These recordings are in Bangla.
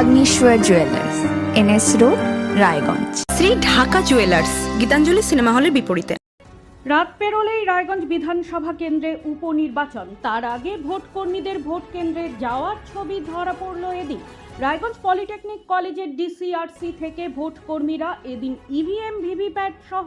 Agnishwar jewellers NS road Raiganj Shri Dhaka jewellers Gitanjali cinema হলের বিপরীতে। রাত পেরোলেই রায়গঞ্জ বিধানসভা কেন্দ্রে উপনির্বাচন। তার আগে ভোট কর্মীদের ভোট কেন্দ্রে যাওয়ার ছবি ধরা পড়ল এদিন। রায়গঞ্জ পলিটেকনিক কলেজের ডিসিআরসি থেকে ভোট কর্মীরা এদিন ইভিএম ভিভিপ্যাট সহ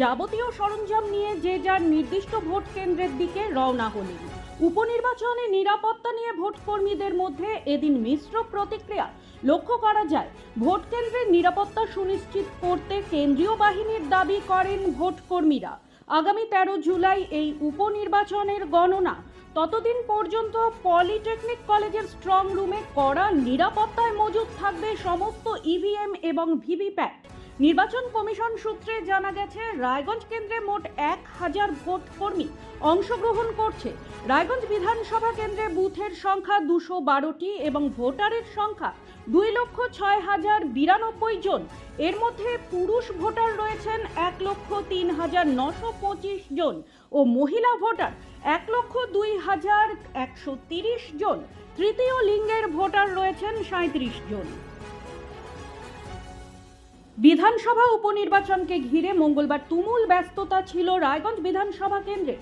যাবতীয় সরঞ্জাম নিয়ে যে যার নির্দিষ্ট ভোট কেন্দ্রের দিকে রওনা হলেন। উপনির্বাচনে নিরাপত্তা নিয়ে ভোট কর্মীদের মধ্যে এদিন মিশ্র প্রতিক্রিয়া। লক্ষ্য করা যায় ভোট কেন্দ্রের নিরাপত্তা সুনিশ্চিত করতে কেন্দ্রীয় বাহিনীর দাবি করেন ভোট কর্মীরা আগামী তেরো জুলাই এই উপনির্বাচনের গণনা। ততদিন পর্যন্ত পলিটেকনিক কলেজের স্ট্রং রুমে কড়া নিরাপত্তায় মজুদ থাকবে সমস্ত ইভিএম এবং ভিভিপ্যাট নির্বাচন কমিশন সূত্রে জানা গেছে, রায়গঞ্জ কেন্দ্রে মোট এক হাজার ভোট কর্মী অংশগ্রহণ করছে। রায়গঞ্জ বিধানসভা কেন্দ্রে বুথের সংখ্যা দুশো বারোটি এবং ভোটারের সংখ্যা দুই লক্ষ ছয় হাজার বিরানব্বই জন। এর মধ্যে পুরুষ ভোটার রয়েছেন এক লক্ষ তিন হাজার নশো পঁচিশ জন ও মহিলা ভোটার এক লক্ষ দুই হাজার একশো তিরিশ জন। তৃতীয় লিঙ্গের ভোটার রয়েছেন সাঁত্রিশ জন। বিধানসভা উপনির্বাচনকে ঘিরে মঙ্গলবার তুমুল ব্যস্ততা ছিল রায়গঞ্জ বিধানসভা কেন্দ্রে।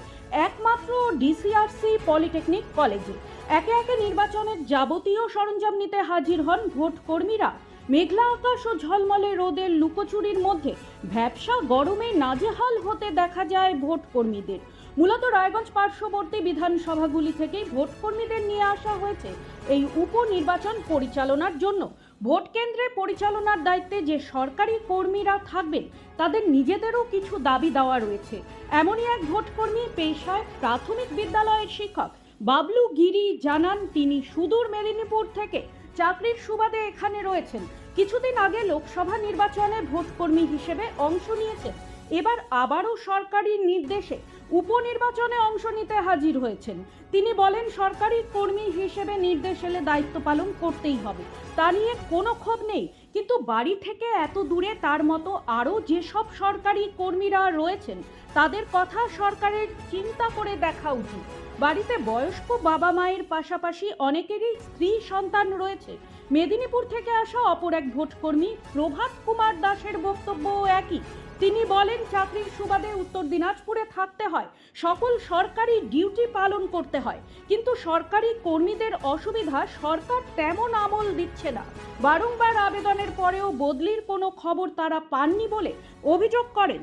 একমাত্র ডিসিআরসি পলিটেকনিক কলেজে। একে একে নির্বাচনের যাবতীয় সরঞ্জাম নিতে হাজির হন ভোট কর্মীরা মেঘলা আকাশ ও ঝলমলে রোদের লুকোচুরির মধ্যে ভ্যাবসা গরমে নাজেহাল হতে দেখা যায় ভোট কর্মীদের মূলত রায়গঞ্জ পার্শ্ববর্তী বিধানসভাগুলি থেকেই ভোট কর্মীদের নিয়ে আসা হয়েছে এই উপনির্বাচন পরিচালনার জন্য। ভোট কেন্দ্রে পরিচালনার দায়িত্বে যে সরকারি কর্মীরা থাকবেন, তাদের নিজেদেরও কিছু দাবি দেওয়া রয়েছে। এমনই এক ভোট কর্মী পেশায় প্রাথমিক বিদ্যালয়ের শিক্ষক বাবলু গিরি জানান, তিনি সুদূর মেদিনীপুর থেকে চাকরির সুবাদে এখানে রয়েছেন। কিছুদিন আগে লোকসভা নির্বাচনে ভোটকর্মী হিসেবে অংশ নিয়েছেন। এবার আবারও সরকারি নির্দেশে উপনির্বাচনে অংশ নিতে হাজির হয়েছেন। তিনি বলেন, সরকারি কর্মী হিসেবে নির্দেশ এলে দায়িত্ব পালন করতেই হবে। তা নিয়ে কোনো ক্ষোভ নেই। কিন্তু বাড়ি থেকে এত দূরে তার মতো আরও যেসব সরকারি কর্মীরা রয়েছেন, তাদের কথা সরকারের চিন্তা করে দেখা উচিত। বাড়িতে বয়স্ক বাবা মায়ের পাশাপাশি অনেকেরই স্ত্রী সন্তান রয়েছে। মেদিনীপুর থেকে আসা অপর এক ভোটকর্মী প্রভাত কুমার দাসের বক্তব্য একই। তিনি বলেন, চাকরির সুবাদে উত্তর দিনাজপুরে থাকতে হয়। সকল সরকারি ডিউটি পালন করতে হয়। কিন্তু সরকারি কর্মীদের অসুবিধা সরকার তেমন আমল দিচ্ছে না। বারংবার আবেদনের পরেও বদলির কোনো খবর তারা পাননি বলে অভিযোগ করেন।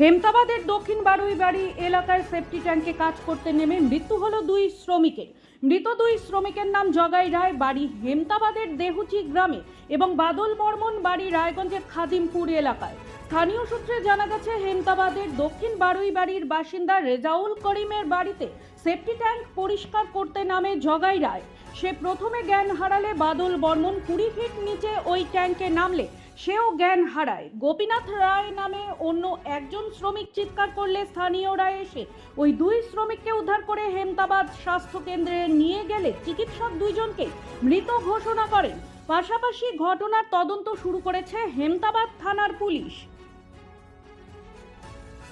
হেমতাবাদের দক্ষিণ বারুইবাড়ি এলাকায় সেফটি ট্যাঙ্কে কাজ করতে নেমে মৃত্যু হলো দুই শ্রমিকের। মৃত দুই শ্রমিকের নাম জগাই রায়, বাড়ি হেমতাবাদের দেহুচি গ্রামে এবং বাদল বর্মন, বাড়ি রায়গঞ্জের খাদিমপুর এলাকায়। স্থানীয় সূত্রে জানা গেছে, হেমতাবাদের দক্ষিণ বারুইবাড়ির বাসিন্দা রেজাউল করিমের বাড়িতে সেফটি ট্যাঙ্ক পরিষ্কার করতে নামে জগাই রায়। সে প্রথমে জ্ঞান হারালে বাদল বর্মন কুড়ি ফিট নিচে ওই ট্যাঙ্কে নামলে। সেও জ্ঞান হারায়। গোপীনাথ রায় নামে অন্য একজন শ্রমিক চিৎকার করলে স্থানীয়রা এসে ওই দুই শ্রমিককে উদ্ধার করে হেমতাবাদ স্বাস্থ্য কেন্দ্রে নিয়ে গেলে চিকিৎসক দুইজনকে মৃত ঘোষণা করেন। পাশাপাশি ঘটনার তদন্ত শুরু করেছে হেমতাবাদ থানার পুলিশ।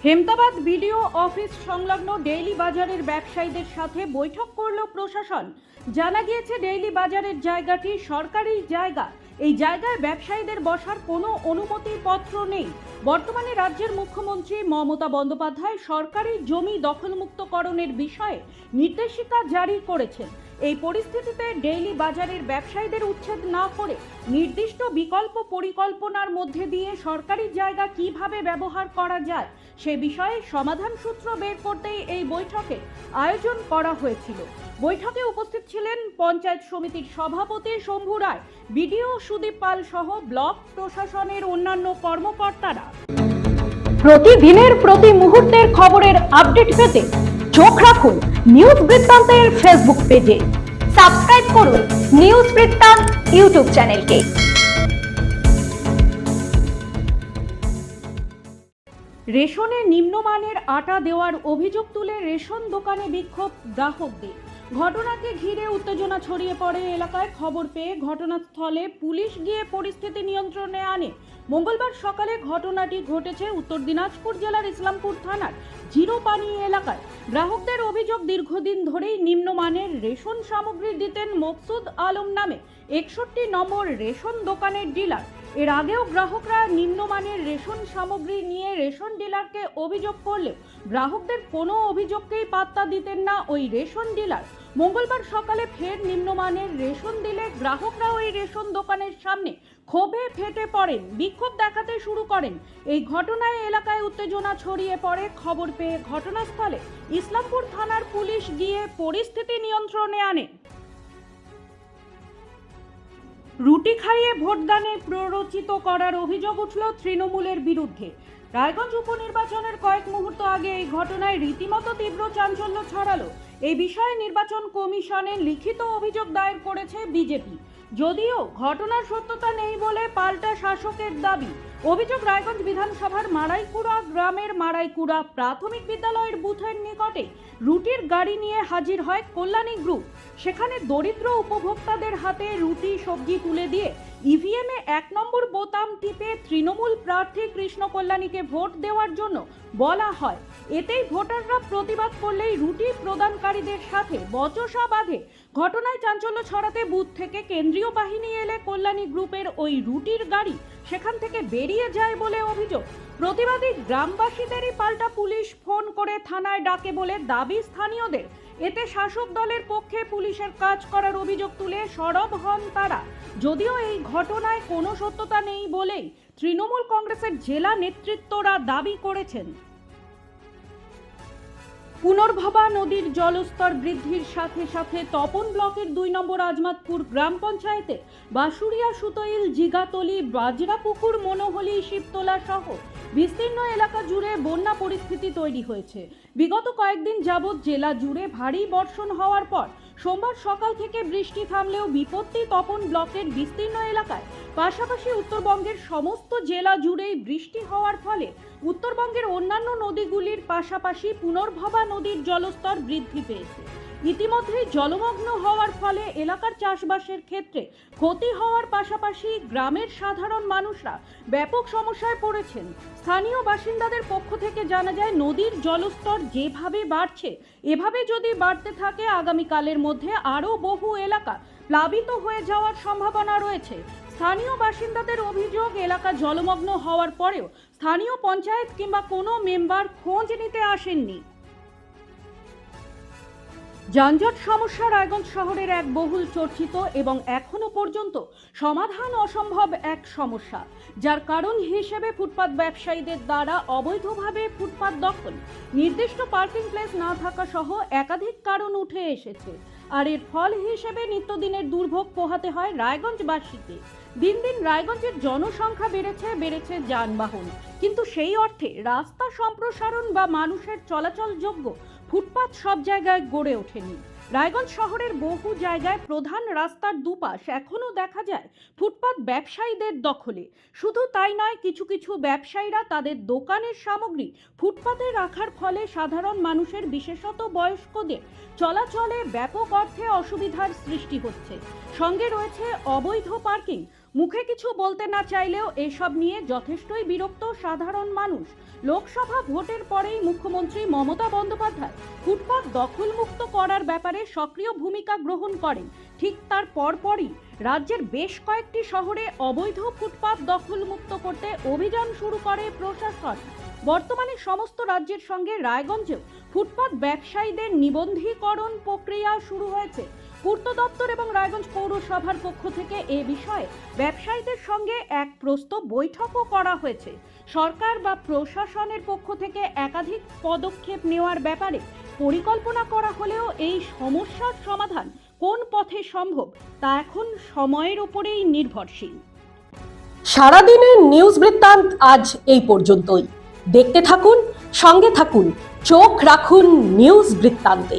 হেমতাবাদ বিডিও অফিস সংলগ্ন ডেইলি বাজারের ব্যবসায়ীদের সাথে বৈঠক করল প্রশাসন। জানা গিয়েছে, ডেইলি বাজারের জায়গাটি সরকারি জায়গা। এই জায়গায় ব্যবসায়ীদের বসার কোনো অনুমতিপত্র নেই। বর্তমানে রাজ্যের মুখ্যমন্ত্রী মমতা বন্দ্যোপাধ্যায় সরকারি জমি দখলমুক্তকরণের বিষয়ে নির্দেশিকা জারি করেছেন। এই পরিস্থিতিতে ডেইলি বাজারের ব্যবসায়ীদের উচ্ছেদ না করে নির্দিষ্ট বিকল্প পরিকল্পনার মধ্যে দিয়ে সরকারি জায়গা কীভাবে ব্যবহার করা যায়, সে বিষয়ে সমাধান সূত্র বের করতেই এই বৈঠকে আয়োজন করা হয়েছিল। বৈঠকে উপস্থিত ছিলেন পঞ্চায়েত সমিতির সভাপতি শম্ভু রায়, বিডিও সুদীপ পাল সহ ব্লক প্রশাসনের অন্যান্য কর্মকর্তারা। প্রতিদিনের প্রতি মুহূর্তের খবরের আপডেট পেতে চোখ রাখুন নিউজ বৃত্তান্তের ফেসবুক পেজে সাবস্ক্রাইব করুন নিউজ বৃত্তান্ত ইউটিউব চ্যানেলকে রেশনে নিম্নমানের আটা দেওয়ার অভিযোগ তুলে রেশন দোকানে বিক্ষোভ গ্রাহকদের। ঘটনাকে ঘিরে উত্তেজনা ছড়িয়ে পড়ে এলাকায় খবর পেয়ে ঘটনাস্থলে পুলিশ গিয়ে পরিস্থিতি নিয়ন্ত্রণে আনে। মঙ্গলবার সকালে ঘটনাটি ঘটেছে উত্তর দিনাজপুর জেলার ইসলামপুর থানার জিরোপানি এলাকায়। গ্রাহকদের অভিযোগ দীর্ঘদিন ধরেই নিম্নমানের রেশন সামগ্রী দিতেন মকসুদ আলম নামে একষট্টি নম্বর রেশন দোকানের ডিলার। এর আগেও গ্রাহকরা নিম্নমানের রেশন সামগ্রী নিয়ে রেশন ডিলারকে অভিযোগ করলেও গ্রাহকদের কোনো অভিযোগকেই পাত্তা দিতেন না ওই রেশন ডিলার। মঙ্গলবার সকালে ফের নিম্নমানের রেশন দিলে গ্রাহকরা ওই রেশন দোকানের সামনে ক্ষোভে ফেটে পড়েন, বিক্ষোভ দেখাতে শুরু করেন। এই ঘটনায় এলাকায় উত্তেজনা ছড়িয়ে পড়ে। খবর পেয়ে ঘটনাস্থলে ইসলামপুর থানার পুলিশ গিয়ে পরিস্থিতি নিয়ন্ত্রণে আনে। রুটি খাইয়ে ভোটদানে প্ররোচিত করার অভিযোগ উঠল তৃণমূলের বিরুদ্ধে। রায়গঞ্জ উপনির্বাচনের কয়েক মুহূর্ত আগে এই ঘটনায় রীতিমতো তীব্র চাঞ্চল্য ছড়ালো। এই বিষয়ে নির্বাচন কমিশনে লিখিত অভিযোগ দায়ের করেছে বিজেপি। যদিও ঘটনার সত্যতা নেই বলে পাল্টা শাসকের দাবি। অভিযোগ রায়গঞ্জ বিধানসভার মারাইকুড়া গ্রামের মারাইকুড়া প্রাথমিক বিদ্যালয়ের বুথের নিকটে রুটির গাড়ি নিয়ে হাজির হয় কল্যাণী গ্রুপ। সেখানে দরিদ্র উপভোক্তাদের হাতে রুটি, সবজি তুলে দিয়ে ইভিএমে এক নম্বর বোতাম টিপে তৃণমূল প্রার্থী কৃষ্ণ কল্যাণীকে ভোট দেওয়ার জন্য বলা হয়। এতেই ভোটাররা প্রতিবাদ করলেই রুটি প্রদানকারীদের সাথে বচসা বাঁধে। ঘটনায় চাঞ্চল্য ছড়াতে বুথ থেকে কেন্দ্রীয় বাহিনী এলে কল্যাণী গ্রুপের ওই রুটির গাড়ি সেখান থেকে বেরিয়ে যায় বলে অভিযোগ। প্রতিবাদী গ্রামবাসীদেরই পাল্টা পুলিশ ফোন করে থানায় ডাকে বলে দাবি স্থানীয়দের। এতে শাসক দলের পক্ষে পুলিশের কাজ করার অভিযোগ তুলে সরব হন তারা। যদিও এই ঘটনায় কোনো সত্যতা নেই বলেই তৃণমূল কংগ্রেসের জেলা নেতৃত্বরা দাবি করেছেন। পুনর্ভবা নদীর জলস্তর বৃদ্ধির সাথে সাথে তপন ব্লকের দুই নম্বর আজমাতপুর গ্রাম পঞ্চায়েতে বাসুরিয়া সুতইল, জিগাতলি, বাজরাপুকুর, মনোহলি, শিবতলা সহ বিস্তীর্ণ এলাকা জুড়ে বন্যা পরিস্থিতি তৈরি হয়েছে। বিগত কয়েকদিন যাবৎ জেলা জুড়ে ভারী বর্ষণ হওয়ার পর সোমবার সকাল থেকে বৃষ্টি থামলেও বিপত্তি তপন ব্লকের বিস্তীর্ণ এলাকায় পাশাপাশি উত্তরবঙ্গের সমস্ত জেলা জুড়েই বৃষ্টি হওয়ার ফলে উত্তরবঙ্গের অন্যান্য নদীগুলির পাশাপাশি পুনর্ভবা নদীর জলস্তর বৃদ্ধি পেয়েছে। ইতিমধ্যেই জলমগ্ন হওয়ার ফলে এলাকার চাষবাসের ক্ষেত্রে ক্ষতি হওয়ার পাশাপাশি গ্রামের সাধারণ মানুষরা ব্যাপক সমস্যায় পড়েছেন। স্থানীয় বাসিন্দাদের পক্ষ থেকে জানা যায়, নদীর জলস্তর যেভাবে বাড়ছে, এভাবে যদি বাড়তে থাকে, আগামীকালের মধ্যে আরও বহু এলাকা প্লাবিত হয়ে যাওয়ার সম্ভাবনা রয়েছে। স্থানীয় বাসিন্দাদের অভিযোগ, এলাকা জলমগ্ন হওয়ার পরেও স্থানীয় পঞ্চায়েত কিংবা কোনো মেম্বার খোঁজ নিতে আসেননি। যানজট সমস্যা রায়গঞ্জ শহরের এক বহুল চর্চিত এবং এখনও পর্যন্ত সমাধান অসম্ভব এক সমস্যা, যার কারণ হিসেবে ফুটপাত ব্যবসায়ীদের দ্বারা অবৈধভাবে ফুটপাত দখল, নির্দিষ্ট পার্কিং প্লেস না থাকা সহ একাধিক কারণ উঠে এসেছে। আর এর ফল হিসেবে নিত্যদিনের দুর্ভোগ পোহাতে হয় রায়গঞ্জবাসীকে। দিন দিন রায়গঞ্জের জনসংখ্যা বেড়েছে বেড়েছে যানবাহন। কিন্তু সেই অর্থে রাস্তা সম্প্রসারণ বা মানুষের চলাচলযোগ্য ফুটপাত সব জায়গায় গড়ে ওঠেনি। রায়গঞ্জ শহরের বহু জায়গায় প্রধান রাস্তার দুপাশ এখনও দেখা যায় ফুটপাত ব্যবসায়ীদের দখলে। শুধু তাই নয়, কিছু কিছু ব্যবসায়ীরা তাদের দোকানের সামগ্রী ফুটপাতে রাখার ফলে সাধারণ মানুষের, বিশেষত বয়স্কদের, চলাচলে ব্যাপক অর্থে অসুবিধার সৃষ্টি হচ্ছে। সঙ্গে রয়েছে অবৈধ পার্কিং মুখে কিছু বলতে না চাইলেও এসব নিয়ে যথেষ্টই বিরক্ত সাধারণ মানুষ। লোকসভা ভোটের পরেই মুখ্যমন্ত্রী মমতা বন্দ্যোপাধ্যায় ফুটপাত দখলমুক্ত করার ব্যাপারে সক্রিয় ভূমিকা গ্রহণ করেন। ঠিক তার পরপরই রাজ্যের বেশ কয়েকটি শহরে অবৈধ ফুটপাত দখলমুক্ত করতে অভিযান শুরু করে প্রশাসন। বর্তমানে সমস্ত রাজ্যের সঙ্গে রায়গঞ্জেও ফুটপাত ব্যবসায়ীদের নিবন্ধীকরণ প্রক্রিয়া শুরু হয়েছে। পূর্ত দপ্তর এবং রায়গঞ্জ পৌরসভার পক্ষ থেকে এ বিষয়ে ব্যবসায়ীদের সঙ্গে এক প্রস্তাব বৈঠকও করা হয়েছে। সরকার বা প্রশাসনের পক্ষ থেকে একাধিক পদক্ষেপ নেওয়ার ব্যাপারে পরিকল্পনা করা হলেও এই সমস্যার সমাধান কোন পথে সম্ভব তা এখন সময়ের উপরেই নির্ভরশীল। সারাদিনের নিউজ বৃত্তান্ত আজ এই পর্যন্তই। দেখতে থাকুন, সঙ্গে থাকুন, চোখ রাখুন নিউজ বৃত্তান্তে।